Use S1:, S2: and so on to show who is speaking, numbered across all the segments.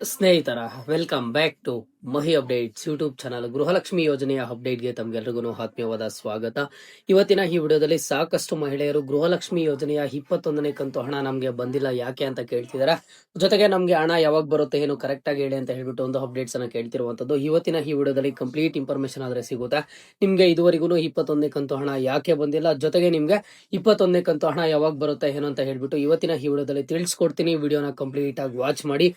S1: ಸ್ನೇಹಿತರ welcome back to Mahi updates YouTube channel Gruhalakshmi ಯೋಜನೆಯ ಅಪ್ಡೇಟ್ಗೆ ತಮಗೆಲ್ಲರಿಗೂ ಆತ್ಮೀಯವಾದ ಸ್ವಾಗತ. ಇವತ್ತಿನ ಈ ವಿಡಿಯೋದಲ್ಲಿ ಸಾಕಷ್ಟು ಮಹಿಳೆಯರು ಗೃಹಲಕ್ಷ್ಮಿ ಯೋಜನೆಯ ಇಪ್ಪತ್ತೊಂದನೇ ಕಂತು ಹಣ ನಮಗೆ ಬಂದಿಲ್ಲ, ಯಾಕೆ ಅಂತ ಕೇಳ್ತಿದ್ದಾರೆ ಜೊತೆಗೆ ನಮಗೆ ಹಣ ಯಾವಾಗ ಬರುತ್ತೆ, ಏನು ಕರೆಕ್ಟ್ ಆಗಿ ಹೇಳಿ ಅಂತ ಹೇಳ್ಬಿಟ್ಟು ಒಂದು ಅಪ್ಡೇಟ್ಸ್ ಅನ್ನ ಕೇಳ್ತಿರುವಂತದ್ದು ಇವತ್ತಿನ ಈ ವಿಡಿಯೋದಲ್ಲಿ ಕಂಪ್ಲೀಟ್ ಇನ್ಫಾರ್ಮೇಶನ್ ಆದ್ರೆ ಸಿಗುತ್ತೆ. ನಿಮಗೆ ಇದುವರೆಗೂ ಇಪ್ಪತ್ತೊಂದನೇ ಕಂತು ಹಣ ಯಾಕೆ ಬಂದಿಲ್ಲ, ಜೊತೆಗೆ ನಿಮಗೆ ಇಪ್ಪತ್ತೊಂದನೇ ಕಂತು ಹಣ ಯಾವಾಗ ಬರುತ್ತೆ, ಏನು ಅಂತ ಹೇಳ್ಬಿಟ್ಟು ಇವತ್ತಿನ ಈ ವಿಡಿಯೋದಲ್ಲಿ ತಿಳಿಸ್ಕೊಡ್ತೀನಿ. ವಿಡಿಯೋನ ಕಂಪ್ಲೀಟ್ ಆಗಿ ವಾಚ್ ಮಾಡಿ.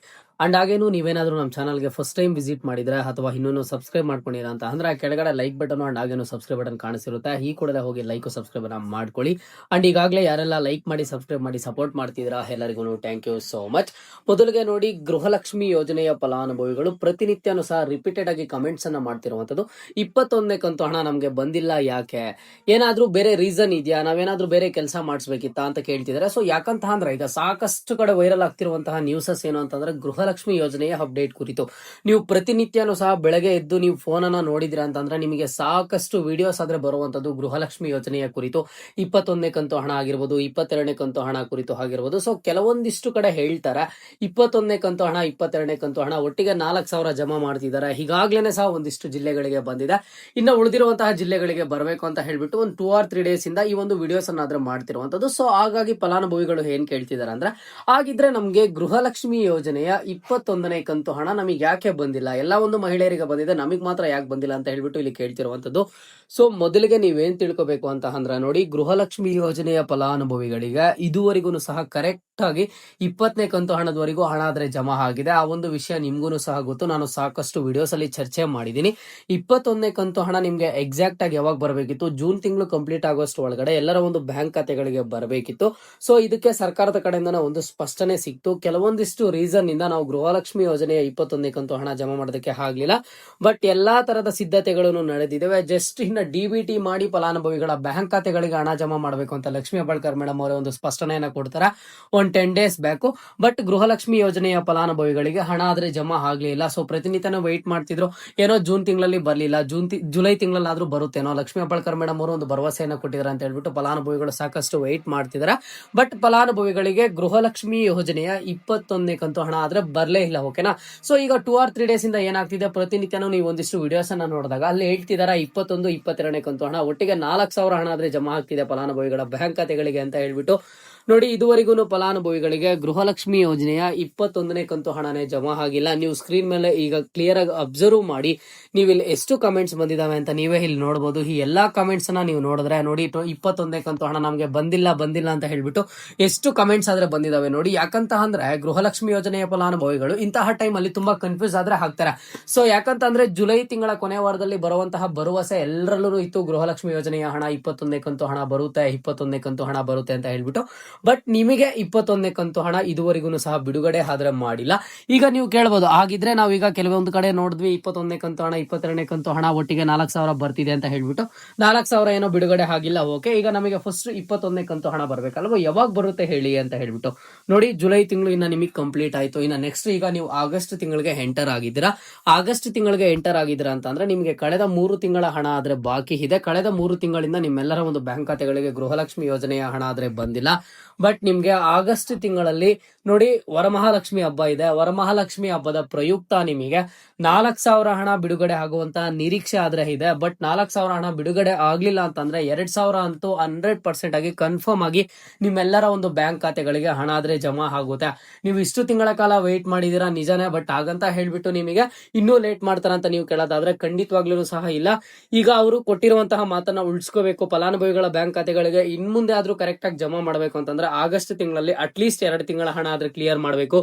S1: ಅಂಡ್ ಹಾಗೇನು ನೀವೇನಾದ್ರು ನಮ್ಮ ಚಾನಲ್ಗೆ ಫಸ್ಟ್ ಟೈಮ್ ವಿಸಿಟ್ ಮಾಡಿದ್ರೆ ಅಥವಾ ಇನ್ನೂ ಸಬ್ಸ್ಕ್ರೈಬ್ ಮಾಡ್ಕೊಂಡಿರ ಅಂತ ಅಂದ್ರೆ ಕೆಳಗಡೆ ಲೈಕ್ ಬಟನ್ ಅಂಡ್ ಹಾಗೇನು ಸಬ್ಸ್ಕ್ರೈಬ್ ಬಟನ್ ಕಾಣಿಸಿರುತ್ತೆ. ಈ ಕೂಡಲೇ ಹೋಗಿ ಲೈಕ್ ಸಬ್ಸ್ಕ್ರೈಬ್ ಮಾಡ್ಕೊಳ್ಳಿ. ಅಂಡ್ ಈಗಾಗಲೇ ಯಾರೆಲ್ಲ ಲೈಕ್ ಮಾಡಿ ಸಬ್ಸ್ಕ್ರೈಬ್ ಮಾಡಿ ಸಪೋರ್ಟ್ ಮಾಡ್ತಿದ್ದೀರಾ ಎಲ್ಲರಿಗೂ ಥ್ಯಾಂಕ್ ಯು ಸೋ ಮಚ್ ಮೊದಲಿಗೆ ನೋಡಿ ಗೃಹಲಕ್ಷ್ಮಿ ಯೋಜನೆಯ ಫಲಾನುಭವಿಗಳು ಪ್ರತಿನಿತ್ಯನೂ ಸಹ ರಿಪೀಟೆಡ್ ಆಗಿ ಕಮೆಂಟ್ಸ್ ಅನ್ನ ಮಾಡ್ತಿರುವಂತದ್ದು ಇಪ್ಪತ್ತೊಂದನೇ ಕಂತು ಹಣ ನಮಗೆ ಬಂದಿಲ್ಲ ಯಾಕೆ? ಏನಾದರೂ ಬೇರೆ ರೀಸನ್ ಇದೆಯಾ? ನಾವೇನಾದ್ರೂ ಬೇರೆ ಕೆಲಸ ಮಾಡಿಸ್ಬೇಕಿತ್ತಾ ಅಂತ ಕೇಳ್ತಿದ್ದಾರೆ ಸೊ ಯಾಕಂತ ಅಂದ್ರೆ ಈಗ ಸಾಕಷ್ಟು ಕಡೆ ವೈರಲ್ ಆಗ್ತಿರುವಂತಹ ನ್ಯೂಸಸ್ ಏನು ಅಂತಂದ್ರೆ ಗೃಹಲಕ್ಷ್ಮಿ ಯೋಜನೆಯ ಅಪ್ಡೇಟ್ ಕುರಿತು. ನೀವು ಪ್ರತಿನಿತ್ಯನೂ ಸಹ ಬೆಳಗ್ಗೆ ಎದ್ದು ನೀವು ಫೋನ್ ಅನ್ನ ನೋಡಿದ್ರಿ ಅಂತಂದ್ರೆ ನಿಮಗೆ ಸಾಕಷ್ಟು ವಿಡಿಯೋಸ್ ಆದ್ರೆ ಬರುವಂತದ್ದು ಗೃಹಲಕ್ಷ್ಮಿ ಯೋಜನೆಯ ಕುರಿತು. ಇಪ್ಪತ್ತೊಂದನೇ ಕಂತು ಹಣ ಆಗಿರ್ಬೋದು, ಇಪ್ಪತ್ತೆರಡನೇ ಕಂತು ಹಣ ಕುರಿತು ಆಗಿರ್ಬೋದು. ಸೊ ಕೆಲವೊಂದಿಷ್ಟು ಕಡೆ ಹೇಳ್ತಾರೆ, ಇಪ್ಪತ್ತೊಂದನೇ ಕಂತು ಹಣ, ಇಪ್ಪತ್ತೆರಡನೇ ಕಂತು ಹಣ ಒಟ್ಟಿಗೆ ನಾಲ್ಕು ಸಾವಿರ ಜಮಾ ಮಾಡ್ತಿದ್ದಾರೆ. ಈಗಾಗ್ಲೇನೆ ಸಹ ಒಂದಿಷ್ಟು ಜಿಲ್ಲೆಗಳಿಗೆ ಬಂದಿದೆ. ಇನ್ನು ಉಳಿದಿರುವಂತಹ ಜಿಲ್ಲೆಗಳಿಗೆ ಬರಬೇಕು ಅಂತ ಹೇಳ್ಬಿಟ್ಟು ಒಂದು ಟೂ ಆರ್ ತ್ರೀ ಡೇಸ್ ಇಂದ ಈ ಒಂದು ವಿಡಿಯೋಸ್ ಅನ್ನಾದ್ರೂ ಮಾಡ್ತಿರುವಂತದ್ದು. ಸೊ ಹಾಗಾಗಿ ಫಲಾನುಭವಿಗಳು ಏನ್ ಕೇಳ್ತಿದಾರೆ ಅಂದ್ರೆ ಆಗಿದ್ರೆ ನಮ್ಗೆ ಗೃಹಲಕ್ಷ್ಮಿ ಯೋಜನೆಯ ಇಪ್ಪತ್ತೊಂದನೇ ಕಂತು ಹಣ ನಮಗೆ ಯಾಕೆ ಬಂದಿಲ್ಲ? ಎಲ್ಲ ಒಂದು ಮಹಿಳೆಯರಿಗೆ ಬಂದಿದೆ, ನಮಗೆ ಮಾತ್ರ ಯಾಕೆ ಬಂದಿಲ್ಲ ಅಂತ ಹೇಳ್ಬಿಟ್ಟು ಇಲ್ಲಿ ಕೇಳ್ತಿರುವಂಥದ್ದು. ಸೊ ಮೊದಲಿಗೆ ನೀವೇನ್ ತಿಳ್ಕೋಬೇಕು ಅಂತ ಅಂದ್ರೆ ನೋಡಿ, ಗೃಹಲಕ್ಷ್ಮಿ ಯೋಜನೆಯ ಫಲಾನುಭವಿಗಳಿಗೆ ಇದುವರೆಗೂ ಸಹ ಕರೆಕ್ಟ್ ಆಗಿ ಇಪ್ಪತ್ತನೇ ಕಂತು ಹಣದವರೆಗೂ ಹಣ ಆದರೆ ಜಮಾ ಆಗಿದೆ. ಆ ಒಂದು ವಿಷಯ ನಿಮ್ಗೂ ಸಹ ಗೊತ್ತು. ನಾನು ಸಾಕಷ್ಟು ವಿಡಿಯೋಸ್ ಅಲ್ಲಿ ಚರ್ಚೆ ಮಾಡಿದ್ದೀನಿ ಇಪ್ಪತ್ತೊಂದನೇ ಕಂತು ಹಣ ನಿಮಗೆ ಎಕ್ಸಾಕ್ಟ್ ಆಗಿ ಯಾವಾಗ ಬರಬೇಕಿತ್ತು? ಜೂನ್ ತಿಂಗಳು ಕಂಪ್ಲೀಟ್ ಆಗೋಷ್ಟು ಒಳಗಡೆ ಎಲ್ಲರ ಒಂದು ಬ್ಯಾಂಕ್ ಖಾತೆಗಳಿಗೆ ಬರಬೇಕಿತ್ತು. ಸೊ ಇದಕ್ಕೆ ಸರ್ಕಾರದ ಕಡೆಯಿಂದ ಒಂದು ಸ್ಪಷ್ಟನೆ ಸಿಕ್ತು. ಕೆಲವೊಂದಿಷ್ಟು ರೀಸನ್ ಇಂದ ನಾವು ಗೃಹಲಕ್ಷ್ಮಿ ಯೋಜನೆಯ ಇಪ್ಪತ್ತೊಂದನೇ ಕಂತು ಹಣ ಜಮಾ ಮಾಡೋದಕ್ಕೆ ಆಗ್ಲಿಲ್ಲ. ಬಟ್ ಎಲ್ಲಾ ತರದ ಸಿದ್ಧತೆಗಳನ್ನು ನಡೆದಿದ್ದಾವೆ. ಜಸ್ಟ್ ಇನ್ನ ಡಿ ಬಿ ಟಿ ಮಾಡಿ ಫಲಾನುಭವಿಗಳ ಬ್ಯಾಂಕ್ ಖಾತೆಗಳಿಗೆ ಹಣ ಜಮಾ ಮಾಡಬೇಕು ಅಂತ ಲಕ್ಷ್ಮಿ ಹೆಬ್ಬಾಳ್ಕರ್ ಮೇಡಮ್ ಅವರೇ ಒಂದು ಸ್ಪಷ್ಟನೆಯನ್ನ ಕೊಡ್ತಾರೆ? ಒಂದ್ ten days back but Gruhalakshmi ಯೋಜನೆಯ ಫಲಾನುಭವಿಗಳಿಗೆ ಹಣ ಆದ್ರೆ ಜಮಾ ಆಗ್ಲಿಲ್ಲ. ಸೊ ಪ್ರತಿನಿತ್ಯನೂ ವೆಯ್ಟ್ ಮಾಡ್ತಿದ್ರು. ಏನೋ ಜೂನ್ ತಿಂಗಳಲ್ಲಿ ಬರಲಿಲ್ಲ. ಜೂನ್ ಜುಲೈ ತಿಂಗಳಲ್ಲಾದ್ರೂ ಬರುತ್ತೇನೋ. ಲಕ್ಷ್ಮಿ ಹೆಬ್ಬಾಳ್ಕರ್ ಮೇಡಮ್ ಅವರು ಒಂದು ಭರವಸೆಯನ್ನ ಕೊಟ್ಟಿದ್ದಾರೆ ಅಂತ ಹೇಳ್ಬಿಟ್ಟು ಫಲಾನುಭವಿಗಳು ಸಾಕಷ್ಟು ವೆಯ್ಟ್ ಮಾಡ್ತಿದ್ದಾರೆ ಬಟ್ ಫಲಾನುಭವಿಗಳಿಗೆ ಗೃಹಲಕ್ಷ್ಮಿ ಯೋಜನೆಯ ಇಪ್ಪತ್ತೊಂದನೇ ಕಂತು ಹಣ ಆದ್ರೆ ಬರ್ಲೇ ಇಲ್ಲ ಓಕೆನಾ ಸೊ ಈಗ ಟೂ ಆರ್ ತ್ರೀ ಡೇಸ್ ಇಂದ ಏನಾಗ್ತಿದೆ? ಪ್ರತಿನಿತ್ಯನೂ ನೀವು ಒಂದಿಷ್ಟು ವಿಡಿಯೋಸ್ ಅನ್ನ ನೋಡಿದಾಗ ಅಲ್ಲಿ ಹೇಳ್ತಿದಾರ, ಇಪ್ಪತ್ತೊಂದು, ಇಪ್ಪತ್ತೆರಡನೇ ಕಂತು ಹಣ. ಒಟ್ಟಿಗೆ ನಾಲ್ಕು ಸಾವಿರ ಹಣ ಆದ್ರೆ ಜಮಾ ಆಗ್ತಿದೆ ಫಲಾನುಭವಿಗಳ ಬ್ಯಾಂಕ್ ಖಾತೆಗಳಿಗೆ ಅಂತ ಹೇಳ್ಬಿಟ್ಟು. ನೋಡಿ ಇದುವರೆಗೂ ಫಲಾನುಭವಿಗಳಿಗೆ ಗೃಹಲಕ್ಷ್ಮಿ ಯೋಜನೆಯ ಇಪ್ಪತ್ತೊಂದನೇ ಕಂತು ಹಣನೇ ಜಮಾ ಆಗಿಲ್ಲ. ನೀವು ಸ್ಕ್ರೀನ್ ಮೇಲೆ ಈಗ ಕ್ಲಿಯರ್ ಆಗಿ ಅಬ್ಸರ್ವ್ ಮಾಡಿ. ನೀವು ಇಲ್ಲಿ ಎಷ್ಟು ಕಮೆಂಟ್ಸ್ ಬಂದಿದಾವೆ ಅಂತ ನೀವೇ ಇಲ್ಲಿ ನೋಡಬಹುದು ಈ ಎಲ್ಲಾ ಕಮೆಂಟ್ಸ್ ಅನ್ನ ನೀವು ನೋಡಿದ್ರೆ ನೋಡಿ ಇಪ್ಪತ್ತೊಂದನೇ ಕಂತು ಹಣ ನಮಗೆ ಬಂದಿಲ್ಲ ಬಂದಿಲ್ಲ ಅಂತ ಹೇಳ್ಬಿಟ್ಟು ಎಷ್ಟು ಕಮೆಂಟ್ಸ್ ಆದ್ರೆ ಬಂದಿದಾವೆ ನೋಡಿ. ಯಾಕಂತ ಅಂದ್ರೆ ಗೃಹಲಕ್ಷ್ಮಿ ಯೋಜನೆಯ ಫಲಾನುಭವಿಗಳು ಇಂತಹ ಟೈಮ್ ಅಲ್ಲಿ ತುಂಬಾ ಕನ್ಫ್ಯೂಸ್ ಆದ್ರೆ ಹಾಕ್ತಾರೆ. ಸೊ ಯಾಕಂತ ಅಂದ್ರೆ ಜುಲೈ ತಿಂಗಳ ಕೊನೆ ವಾರದಲ್ಲಿ ಬರುವಂತಹ ಭರವಸೆ ಎಲ್ಲರಲ್ಲೂ ಇತ್ತು. ಗೃಹಲಕ್ಷ್ಮಿ ಯೋಜನೆಯ ಹಣ ಇಪ್ಪತ್ತೊಂದನೇ ಕಂತು ಹಣ ಬರುತ್ತೆ ಇಪ್ಪತ್ತೊಂದನೇ ಕಂತು ಹಣ ಬರುತ್ತೆ ಅಂತ ಹೇಳ್ಬಿಟ್ಟು. ಬಟ್ ನಿಮಗೆ ಇಪ್ಪತ್ತೊಂದನೇ ಕಂತು ಹಣ ಇದುವರೆಗೂ ಸಹ ಬಿಡುಗಡೆ ಆದ್ರೆ ಮಾಡಿಲ್ಲ. ಈಗ ನೀವು ಕೇಳ್ಬೋದು, ಹಾಗಿದ್ರೆ ನಾವೀಗ ಕೆಲವೊಂದು ಕಡೆ ನೋಡಿದ್ವಿ ಇಪ್ಪತ್ತೊಂದನೇ ಕಂತು ಹಣ ಇಪ್ಪತ್ತೆರಡನೇ ಕಂತು ಹಣ, ಒಟ್ಟಿಗೆ ನಾಲ್ಕು ಸಾವಿರ ಬರ್ತಿದೆ ಅಂತ ಹೇಳ್ಬಿಟ್ಟು. ನಾಲ್ಕು ಸಾವಿರ ಏನೋ ಬಿಡುಗಡೆ ಆಗಿಲ್ಲ ಓಕೆ ಈಗ ನಮಗೆ ಫಸ್ಟ್ ಇಪ್ಪತ್ತೊಂದನೇ ಕಂತು ಹಣ ಬರ್ಬೇಕಲ್ವ? ಯಾವಾಗ ಬರುತ್ತೆ ಹೇಳಿ ಅಂತ ಹೇಳ್ಬಿಟ್ಟು. ನೋಡಿ, ಜುಲೈ ತಿಂಗಳು ಇನ್ನ ನಿಮಗೆ ಕಂಪ್ಲೀಟ್ ಆಯ್ತು. ಇನ್ನ ನೆಕ್ಸ್ಟ್ ಈಗ ನೀವು ಆಗಸ್ಟ್ ತಿಂಗಳಿಗೆ ಎಂಟರ್ ಆಗಿದ್ದೀರಾ. ಆಗಸ್ಟ್ ತಿಂಗಳಿಗೆ ಎಂಟರ್ ಆಗಿದ್ದೀರಾ ಅಂತಂದ್ರೆ ನಿಮಗೆ ಕಳೆದ ಮೂರು ತಿಂಗಳ ಹಣ ಆದ್ರೆ ಬಾಕಿ ಇದೆ. ಕಳೆದ ಮೂರು ತಿಂಗಳಿಂದ ನಿಮ್ಮೆಲ್ಲರ ಒಂದು ಬ್ಯಾಂಕ್ ಖಾತೆಗಳಿಗೆ ಗೃಹಲಕ್ಷ್ಮಿ ಯೋಜನೆಯ ಹಣ ಆದ್ರೆ ಬಂದಿಲ್ಲ. ಬಟ್ ನಿಮ್ಗೆ ಆಗಸ್ಟ್ ತಿಂಗಳಲ್ಲಿ ನೋಡಿ ವರಮಹಾಲಕ್ಷ್ಮಿ ಹಬ್ಬ ಇದೆ. ವರಮಹಾಲಕ್ಷ್ಮಿ ಹಬ್ಬದ ಪ್ರಯುಕ್ತ ನಿಮಗೆ ನಾಲ್ಕು ಸಾವಿರ ಹಣ ಬಿಡುಗಡೆ ಆಗುವಂತ ನಿರೀಕ್ಷೆ ಆದ್ರೆ ಇದೆ. ಬಟ್ ನಾಲ್ಕು ಸಾವಿರ ಹಣ ಬಿಡುಗಡೆ ಆಗ್ಲಿಲ್ಲ ಅಂತಂದ್ರೆ ಎರಡ್ ಸಾವಿರ ಅಂತೂ ಹಂಡ್ರೆಡ್ ಪರ್ಸೆಂಟ್ ಆಗಿ ಕನ್ಫರ್ಮ್ ಆಗಿ ನಿಮ್ಮೆಲ್ಲರ ಒಂದು ಬ್ಯಾಂಕ್ ಖಾತೆಗಳಿಗೆ ಹಣ ಆದ್ರೆ ಜಮಾ ಆಗುತ್ತೆ. ನೀವು ಇಷ್ಟು ತಿಂಗಳ ಕಾಲ ವೆಯ್ಟ್ ಮಾಡಿದೀರಾ? ನಿಜಾನೇ, ಬಟ್ ಹಾಗಂತ ಹೇಳ್ಬಿಟ್ಟು ನಿಮಗೆ ಇನ್ನೂ ಲೇಟ್ ಮಾಡ್ತಾರಂತ ನೀವು ಕೇಳೋದಾದ್ರೆ ಖಂಡಿತವಾಗ್ಲೂ ಸಹ ಇಲ್ಲ. ಈಗ ಅವರು ಕೊಟ್ಟಿರುವಂತಹ ಮಾತನ್ನ ಉಳಿಸ್ಕೋಬೇಕು. ಫಲಾನುಭವಿಗಳ ಬ್ಯಾಂಕ್ ಖಾತೆಗಳಿಗೆ ಇನ್ ಮುಂದೆ ಆದ್ರೂ ಕರೆಕ್ಟ್ ಆಗಿ ಜಮಾ ಮಾಡಬೇಕು ಅಂತಂದ್ರೆ ಆಗಸ್ಟ್ ತಿಂಗಳಲ್ಲಿ ಅಟ್ಲೀಸ್ಟ್ ಎರಡು ತಿಂಗಳ ಹಣ ಆದ್ರೆ ಕ್ಲಿಯರ್ ಮಾಡಬೇಕು.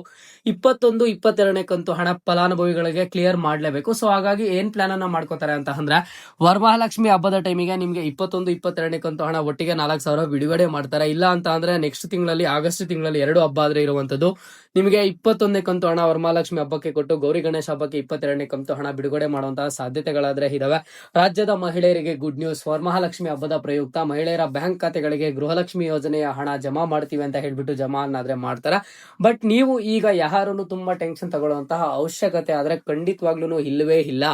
S1: ಇಪ್ಪತ್ತೊಂದು, ಇಪ್ಪತ್ತೆರಡನೇ ಕಂತು ಹಣ ಫಲಾನುಭವಿಗಳಿಗೆ ಕ್ಲಿಯರ್ ಮಾಡಲೇಬೇಕು. ಸೊ ಹಾಗಾಗಿ ಏನ್ ಪ್ಲಾನ್ ಅನ್ನ ಮಾಡ್ಕೋತಾರೆ ಅಂತ ಅಂದ್ರೆ ವರಮಹಾಲಕ್ಷ್ಮಿ ಹಬ್ಬದ ಟೈಮಿಗೆ ನಿಮ್ಗೆ ಇಪ್ಪತ್ತೊಂದು, ಇಪ್ಪತ್ತೆರಡನೇ ಕಂತು ಹಣ ಒಟ್ಟಿಗೆ ನಾಲ್ಕು ಸಾವಿರ ಬಿಡುಗಡೆ ಮಾಡ್ತಾರೆ. ಇಲ್ಲ ಅಂತ ಅಂದ್ರೆ ನೆಕ್ಸ್ಟ್ ತಿಂಗಳಲ್ಲಿ, ಆಗಸ್ಟ್ ತಿಂಗಳಲ್ಲಿ ಎರಡು ಹಬ್ಬ ಆದ್ರೆ ಇರುವಂತದ್ದು. ನಿಮಗೆ ಇಪ್ಪತ್ತೊಂದನೇ ಕಂತು ಹಣ ವರಮಹಾಲಕ್ಷ್ಮಿ ಹಬ್ಬಕ್ಕೆ ಕೊಟ್ಟು ಗೌರಿ ಗಣೇಶ ಹಬ್ಬಕ್ಕೆ ಇಪ್ಪತ್ತೆರಡನೇ ಕಂತು ಹಣ ಬಿಡುಗಡೆ ಮಾಡುವಂತಹ ಸಾಧ್ಯತೆಗಳಾದ್ರೆ ಇದಾವೆ. ರಾಜ್ಯದ ಮಹಿಳೆಯರಿಗೆ ಗುಡ್ ನ್ಯೂಸ್ ವರಮಹಾಲಕ್ಷ್ಮಿ ಹಬ್ಬದ ಪ್ರಯುಕ್ತ ಮಹಿಳೆಯರ ಬ್ಯಾಂಕ್ ಖಾತೆಗಳಿಗೆ ಗೃಹಲಕ್ಷ್ಮಿ ಯೋಜನೆಯ ಹಣ ಜಮಾ ಮಾಡ್ತೀವಿ ಅಂತ ಹೇಳ್ಬಿಟ್ಟು ಜಮಾ ಅನ್ನಾದ್ರೆ ಮಾಡ್ತಾರೆ. ಬಟ್ ನೀವು ಈಗ ಯಾರನ್ನು ತುಂಬಾ ಟೆನ್ಷನ್ ತಗೊಳ್ಳುವಂತಹ ಅವಶ್ಯಕತೆ ಆದ್ರೆ ಖಂಡಿತವಾಗ್ಲೂ ಇಲ್ಲವೇ ಇಲ್ಲ.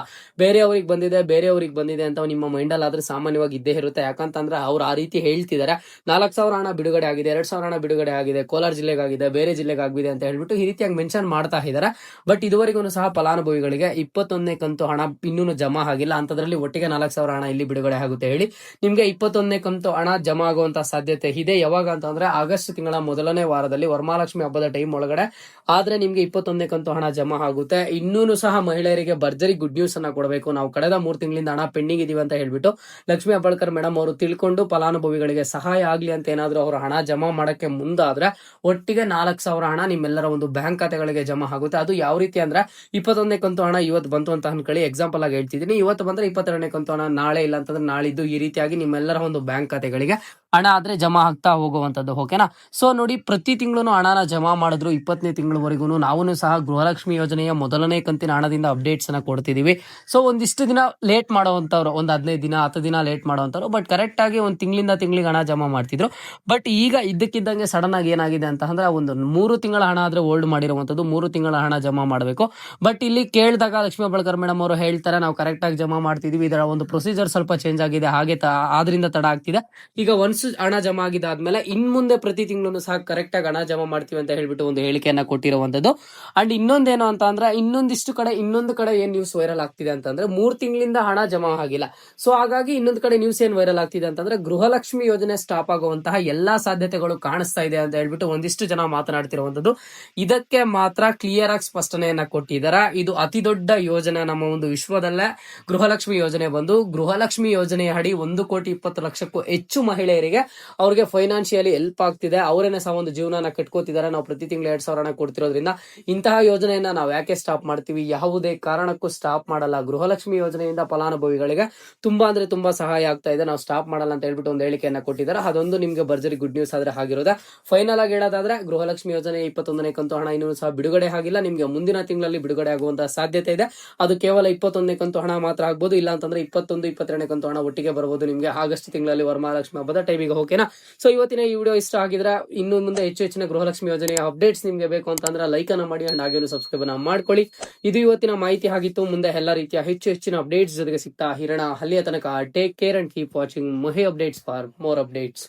S1: ಬೇರೆಯವ್ರಿಗೆ ಬಂದಿದೆ ಬೇರೆಯವ್ರಿಗೆ ಬಂದಿದೆ ಅಂತ ನಿಮ್ಮ ಮೈಂಡ್ ಅಲ್ಲಿ ಆದ್ರೆ ಸಾಮಾನ್ಯವಾಗಿ ಇದ್ದೇ ಇರುತ್ತೆ. ಯಾಕಂತಂದ್ರೆ ಅವ್ರು ಆ ರೀತಿ ಹೇಳ್ತಿದ್ದಾರೆ. ನಾಲ್ಕು ಸಾವಿರ ಹಣ ಬಿಡುಗಡೆ ಆಗಿದೆ, ಎರಡ್ ಸಾವಿರ ಹಣ ಬಿಡುಗಡೆ ಆಗಿದೆ, ಕೋಲಾರ ಜಿಲ್ಲೆಗಾಗಿದೆ, ಬೇರೆ ಜಿಲ್ಲೆಗಾಗಿದೆ ಅಂತ ಹೇಳ್ಬಿಟ್ಟು ಈ ರೀತಿಯಾಗಿ ಮೆನ್ಷನ್ ಮಾಡ್ತಾ ಇದ್ದಾರೆ. ಬಟ್ ಇದುವರೆಗೂ ಸಹ ಫಲಾನುಭವಿಗಳಿಗೆ ಇಪ್ಪತ್ತೊಂದನೇ ಕಂತು ಹಣ ಇನ್ನೂ ಜಮಾ ಆಗಿಲ್ಲ. ಅಂತದ್ರಲ್ಲಿ ಒಟ್ಟಿಗೆ ನಾಲ್ಕು ಸಾವಿರ ಹಣ ಇಲ್ಲಿ ಬಿಡುಗಡೆ ಆಗುತ್ತೆ ಹೇಳಿ. ನಿಮ್ಗೆ ಇಪ್ಪತ್ತೊಂದನೇ ಕಂತು ಹಣ ಜಮಾ ಆಗುವಂತ ಸಾಧ್ಯತೆ ಇದೆ. ಯಾವಾಗ ಅಂತಂದ್ರೆ ಆಗಸ್ಟ್ ತಿಂಗಳ ಮೊದಲನೇ ವಾರದಲ್ಲಿ ವರಮಹಾಲಕ್ಷ್ಮಿ ಹಬ್ಬದ ಟೈಮ್ ಒಳಗಡೆ. ಆದ್ರೆ ನಿಮ್ಗೆ ಇಪ್ಪತ್ತೊಂದನೇ ಕಂತು ಹಣ ಜಮಾ ಆಗುತ್ತೆ. ಇನ್ನೂ ಸಹ ಮಹಿಳೆಯರಿಗೆ ಭರ್ಜರಿ ಗುಡ್ ನ್ಯೂಸ್ ಅನ್ನ ಕೊಡಬೇಕು. ನಾವು ಕಳೆದ ಮೂರು ತಿಂಗಳಿಂದ ಹಣ ಪೆಂಡಿಂಗ್ ಇದೀವಿ ಅಂತ ಹೇಳ್ಬಿಟ್ಟು ಲಕ್ಷ್ಮೀ ಹೆಬ್ಬಾಳ್ಕರ್ ಮೇಡಮ್ ಅವರು ತಿಳ್ಕೊಂಡು ಫಲಾನುಭವಿಗಳಿಗೆ ಸಹಾಯ ಆಗ್ಲಿ ಅಂತ ಏನಾದ್ರು ಅವರು ಹಣ ಜಮಾ ಮಾಡಕ್ಕೆ ಮುಂದಾದ್ರೆ ಒಟ್ಟಿಗೆ ನಾಲ್ಕು ಸಾವಿರ ಹಣ ನಿಮ್ಮೆಲ್ಲರ ಒಂದು ಬ್ಯಾಂಕ್ ಖಾತೆಗಳಿಗೆ ಜಮಾ ಆಗುತ್ತೆ. ಅದು ಯಾವ ರೀತಿ ಅಂದ್ರೆ ಇಪ್ಪತ್ತೊಂದನೇ ಕಂತು ಹಣ ಇವತ್ತು ಬಂತು ಅಂತ ಅನ್ಕೊಳ್ಳಿ ಎಕ್ಸಾಂಪಲ್ ಆಗಿ ಹೇಳ್ತಿದ್ದೀನಿ. ಇವತ್ತು ಬಂದ್ರೆ ಇಪ್ಪತ್ತೆರಡನೇ ಕಂತು ಹಣ ನಾಳೆ ಇಲ್ಲ ಅಂತಂದ್ರೆ ನಾಳಿದ್ದು ಈ ರೀತಿಯಾಗಿ ನಿಮ್ಮೆಲ್ಲರ ಒಂದು ಬ್ಯಾಂಕ್ ಖಾತೆಗಳಿಗೆ ಹಣ ಆದ್ರೆ ಜಮಾ ಆಗ್ತಾ ಹೋಗುವಂತದ್ದು ಓಕೆನಾ ಸೊ ನೋಡಿ, ಪ್ರತಿ ತಿಂಗಳು ಹಣನ ಜಮಾ ಮಾಡಿದ್ರು ಇಪ್ಪತ್ತನೇ ತಿಂಗಳವರೆಗೂ ನಾವು ಸಹ ಗೃಹಲಕ್ಷ್ಮಿ ಯೋಜನೆಯ ಮೊದಲನೇ ಕಂತಿನ ಹಣದಿಂದ ಅಪ್ಡೇಟ್ಸ್ ಅನ್ನ ಕೊಡ್ತಿದೀವಿ. ಸೊ ಒಂದಿಷ್ಟು ದಿನ ಲೇಟ್ ಮಾಡುವಂತವ್ರು ಒಂದು ಹದಿನೈದು ದಿನ, ಹತ್ತು ದಿನ ಲೇಟ್ ಮಾಡುವಂತವ್ರು ಬಟ್ ಕರೆಕ್ಟ್ ಆಗಿ ಒಂದು ತಿಂಗಳಿಂದ ತಿಂಗಳಿಗೆ ಹಣ ಜಮಾ ಮಾಡ್ತಿದ್ರು. ಬಟ್ ಈಗ ಇದ್ದಕ್ಕಿದ್ದಂಗೆ ಸಡನ್ ಆಗಿ ಏನಾಗಿದೆ ಅಂತ ಅಂದ್ರೆ ಒಂದು ಮೂರು ತಿಂಗಳ ಹಣ ಆದ್ರೆ ಹೋಲ್ಡ್ ಮಾಡಿರುವಂತದ್ದು ಮೂರು ತಿಂಗಳ ಹಣ ಜಮಾ ಮಾಡಬೇಕು. ಬಟ್ ಇಲ್ಲಿ ಕೇಳಿದಾಗ ಲಕ್ಷ್ಮೀ ಬಳಕರ್ ಮೇಡಮ್ ಅವರು ಹೇಳ್ತಾರೆ, ನಾವು ಕರೆಕ್ಟ್ ಆಗಿ ಜಮಾ ಮಾಡ್ತಿದೀವಿ, ಇದರ ಒಂದು ಪ್ರೊಸೀಜರ್ ಸ್ವಲ್ಪ ಚೇಂಜ್ ಆಗಿದೆ, ಹಾಗೆ ಆದ್ರಿಂದ ತಡ ಆಗ್ತಿದೆ. ಈಗ ಒನ್ಸ್ ಹಣ ಜಮಾ ಆದಮೇಲೆ ಇನ್ ಮುಂದೆ ಪ್ರತಿ ತಿಂಗಳು ಸಹ ಕರೆಕ್ಟ್ ಆಗಿ ಹಣ ಜಮಾ ಮಾಡ್ತೀವಿ ಅಂತ ಹೇಳ್ಬಿಟ್ಟು ಒಂದು ಹೇಳಿಕೆಯನ್ನ ಕೊಟ್ಟಿರುವಂತದ್ದು. ಅಂಡ್ ಇನ್ನೊಂದೇನು ಅಂತ ಅಂದ್ರೆ ಇನ್ನೊಂದಿಷ್ಟು ಕಡೆ ಇನ್ನೊಂದು ಕಡೆ ಏನ್ ನ್ಯೂಸ್ ವೈರಲ್ ಆಗ್ತಿದೆ ಅಂತಂದ್ರೆ ಮೂರ್ ತಿಂಗಳಿಂದ ಹಣ ಜಮಾ ಆಗಿಲ್ಲ. ಸೊ ಹಾಗಾಗಿ ಇನ್ನೊಂದು ಕಡೆ ನ್ಯೂಸ್ ಏನ್ ವೈರಲ್ ಆಗ್ತಿದೆ ಅಂತಂದ್ರೆ ಗೃಹಲಕ್ಷ್ಮಿ ಯೋಜನೆ ಸ್ಟಾಪ್ ಆಗುವಂತಹ ಎಲ್ಲಾ ಸಾಧ್ಯತೆಗಳು ಕಾಣಿಸ್ತಾ ಇದೆ ಅಂತ ಹೇಳ್ಬಿಟ್ಟು ಒಂದಿಷ್ಟು ಜನ ಮಾತನಾಡ್ತಿರುವಂತದ್ದು. ಇದಕ್ಕೆ ಮಾತ್ರ ಕ್ಲಿಯರ್ ಆಗಿ ಸ್ಪಷ್ಟನೆಯನ್ನ ಕೊಟ್ಟಿದ್ದಾರೆ. ಇದು ಅತಿ ದೊಡ್ಡ ಯೋಜನೆ ನಮ್ಮ ಒಂದು ವಿಶ್ವದಲ್ಲೇ. ಗೃಹಲಕ್ಷ್ಮಿ ಯೋಜನೆ ಬಂದು ಗೃಹಲಕ್ಷ್ಮಿ ಯೋಜನೆಯ ಅಡಿ ಒಂದು ಕೋಟಿ ಇಪ್ಪತ್ತು ಲಕ್ಷಕ್ಕೂ ಹೆಚ್ಚು ಮಹಿಳೆಯರಿಗೆ ಅವ್ರಿಗೆ ಫೈನಾನ್ಷಿಯಲಿ ಹೆಲ್ಪ್ ಆಗ್ತಿದೆ. ಅವರೇನೆ ಸಹ ಒಂದು ಜೀವನ ಕಟ್ಕೋತಿದ್ದಾರೆ. ನಾವು ಪ್ರತಿ ತಿಂಗಳು ಎರಡ್ ಸಾವಿರ ಕೊಡ್ತಿರೋದ್ರಿಂದ ಇಂತಹ ಯೋಜನೆಯನ್ನ ನಾವು ಯಾಕೆ ಸ್ಟಾಪ್ ಮಾಡ್ತೀವಿ? ಯಾವುದೇ ಕಾರಣಕ್ಕೂ ಸ್ಟಾಪ್ ಮಾಡಲ್ಲ. ಗೃಹಲಕ್ಷ್ಮಿ ಯೋಜನೆಯಿಂದ ಫಲಾನುಭವಿಗಳಿಗೆ ತುಂಬಾ ಅಂದ್ರೆ ತುಂಬಾ ಸಹಾಯ ಆಗ್ತಾ ಇದೆ. ನಾವು ಸ್ಟಾಪ್ ಮಾಡಲ್ಲ ಅಂತ ಹೇಳ್ಬಿಟ್ಟು ಒಂದು ಹೇಳಿಕೆಯನ್ನ ಕೊಟ್ಟಿದ್ದಾರೆ. ಅದೊಂದು ನಿಮ್ಗೆ ಭರ್ಜರಿ ಗುಡ್ ನ್ಯೂಸ್ ಆದ್ರೆ ಆಗಿರೋದ ಫೈನಲ್ ಆಗಿ ಹೇಳೋದಾದ್ರೆ, ಗೃಹಲಕ್ಷ್ಮಿ ಯೋಜನೆ ಇಪ್ಪತ್ತೊಂದನೇ ಕಂತು ಹಣ ಇನ್ನೂ ಸಹ ಬಿಡುಗಡೆ ಆಗಿಲ್ಲ. ನಿಮ್ಗೆ ಮುಂದಿನ ತಿಂಗಳಲ್ಲಿ ಬಿಡುಗಡೆ ಆಗುವಂತಹ ಸಾಧ್ಯತೆ ಇದೆ. ಅದು ಕೇವಲ ಇಪ್ಪತ್ತೊಂದನೇ ಕಂತು ಹಣ ಮಾತ್ರ ಆಗ್ಬೋದು. ಇಲ್ಲ ಅಂತಂದ್ರೆ ಇಪ್ಪತ್ತೊಂದು, ಇಪ್ಪತ್ತೆರಡನೇ ಕಂತು ಹಣ ಒಟ್ಟಿಗೆ ಬರಬಹುದು ನಿಮ್ಗೆ ಆಗಸ್ಟ್ ತಿಂಗಳಲ್ಲಿ ವರಮಹಾಲಕ್ಷ್ಮಿ ಹಬ್ಬದ ಟೈಮಿಗೆ ಓಕೆನಾ ಸೊ ಇವತ್ತಿನ ಈ ವಿಡಿಯೋ ಇಷ್ಟ ಆಗಿದ್ರೆ ಇನ್ನು ಮುಂದೆ ಹೆಚ್ಚು ಹೆಚ್ಚಿನ ಗೃಹಲಕ್ಷ್ಮಿ ಯೋಜನೆಯ ಅಪ್ಡೇಟ್ಸ್ ನಿಮ್ಗೆ ಬೇಕು ಅಂತಂದ್ರೆ ಲೈಕ್ ಅನ್ನ ಮಾಡಿ ಅಂಡ್ ಹಾಗೇನು ಸಬ್ಸ್ಕ್ರೈಬ್ ಅನ್ನ ಮಾಡ್ಕೊಳ್ಳಿ. ಇದು ಇವತ್ತಿನ ಮಾಹಿತಿ ಆಗಿತ್ತು. ಮುಂದೆ ಎಲ್ಲ ರೀತಿಯ ಹೆಚ್ಚು ಹೆಚ್ಚಿನ ಅಪ್ಡೇಟ್ಸ್ ಜೊತೆಗೆ ಸಿಗ್ತಾ ಹಿರಣ. ಅಲ್ಲಿಯ ತನಕ take care and keep watching Mahi updates for more updates